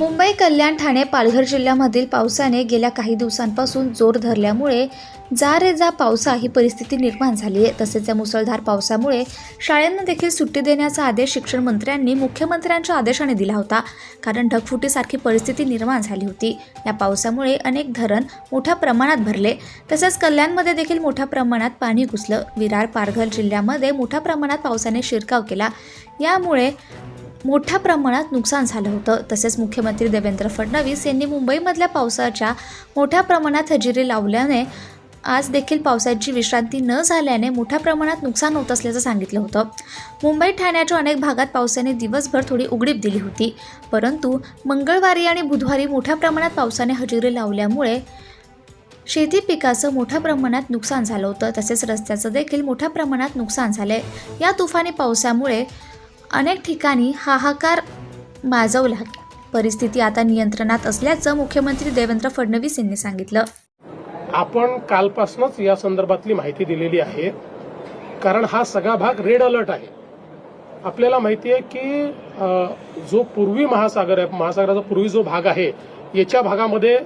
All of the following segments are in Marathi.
मुंबई कल्याण ठाणे पालघर जिल्ह्यामधील पावसाने गेल्या काही दिवसांपासून जोर धरल्यामुळे जा रे जा पावसा ही परिस्थिती निर्माण झाली आहे. तसेच या मुसळधार पावसामुळे शाळांना देखील सुट्टी देण्याचा आदेश शिक्षण मंत्र्यांनी मुख्यमंत्र्यांच्या आदेशाने दिला होता. कारण ढगफुटीसारखी परिस्थिती निर्माण झाली होती. या पावसामुळे अनेक धरण मोठ्या प्रमाणात भरले. तसेच कल्याणमध्ये देखील मोठ्या प्रमाणात पाणी घुसलं. विरार पालघर जिल्ह्यामध्ये मोठ्या प्रमाणात पावसाने शिरकाव केला. यामुळे मोठ्या प्रमाणात नुकसान झालं होतं. तसेच मुख्यमंत्री देवेंद्र फडणवीस यांनी मुंबईमधल्या पावसाच्या मोठ्या प्रमाणात हजेरी लावल्याने आज देखील पावसाची विश्रांती न झाल्याने मोठ्या प्रमाणात नुकसान होत असल्याचं सांगितलं होतं. मुंबई ठाण्याच्या अनेक भागात पावसाने दिवसभर थोडी उघडीप दिली होती. परंतु मंगळवारी आणि बुधवारी मोठ्या प्रमाणात पावसाने हजेरी लावल्यामुळे शेती पिकाचं मोठ्या प्रमाणात नुकसान झालं होतं. तसेच रस्त्याचं देखील मोठ्या प्रमाणात नुकसान झालंय. या तुफानी पावसामुळे अनेक ठिकाणी हाहाकार माजवला. परिस्थिती आता नियंत्रणात असल्याचं मुख्यमंत्री देवेंद्र फडणवीस यांनी सांगितलं. आपण कालपासूनच या संदर्भातली माहिती दिलेली आहे. कारण हा सगळा भाग रेड अलर्ट आहे. आपल्याला माहिती आहे की जो पूर्वी महासागर आहे महासागराचा पूर्वी जो भाग आहे याच्या भागामध्ये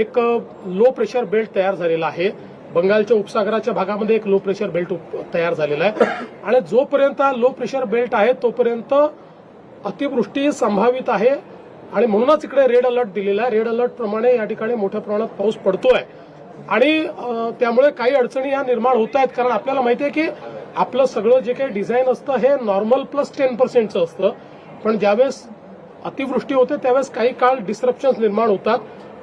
एक लो प्रेशर बेल्ट तयार झालेला आहे. बंगालच्या उपसागराच्या भागामध्ये एक लो प्रेशर बेल्ट तयार झालेला आहे. आणि जोपर्यंत लो प्रेशर बेल्ट आहे तोपर्यंत अतिवृष्टी संभावित आहे. आणि म्हणूनच इकडे रेड अलर्ट दिलेला आहे. रेड अलर्ट प्रमाणे या ठिकाणी मोठ्या प्रमाणात पाऊस पडतोय. आणि त्यामुळे काही अडचणी या निर्माण होत आहेत. कारण आपल्याला माहिती आहे की आपलं सगळं जे काही डिझाईन असतं हे नॉर्मल प्लस टेन पर्सेंटचं असतं. पण ज्यावेळेस अतिवृष्टी होते त्यावेळेस काही काळ डिस्ट्रप्शन्स निर्माण होतात.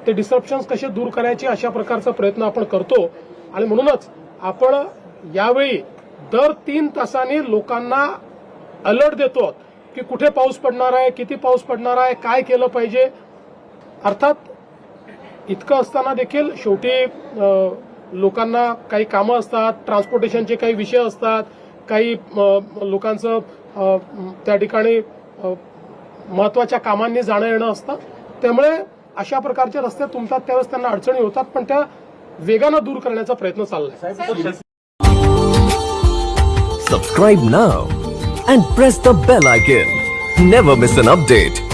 ते डिस्रप्शन्स कसे दूर करायचे अशा प्रकारचा प्रयत्न आपण करतो. आणि म्हणूनच आपण यावेळी दर तीन तासांनी लोकांना अलर्ट देतो की कुठे पाऊस पडणार आहे किती पाऊस पडणार आहे काय केलं पाहिजे. अर्थात इतकं असताना देखील शेवटी लोकांना काही कामं असतात ट्रान्सपोर्टेशनचे काही विषय असतात काही लोकांचं त्या ठिकाणी महत्त्वाच्या कामांनी जाणं येणं असतं. त्यामुळे अशा प्रकारचे रस्ते तुमतात त्यावेळेस त्यांना अडचणी होतात पण त्या वेगानं दूर करण्याचा प्रयत्न चाललाय. Subscribe now and press the bell icon never miss an update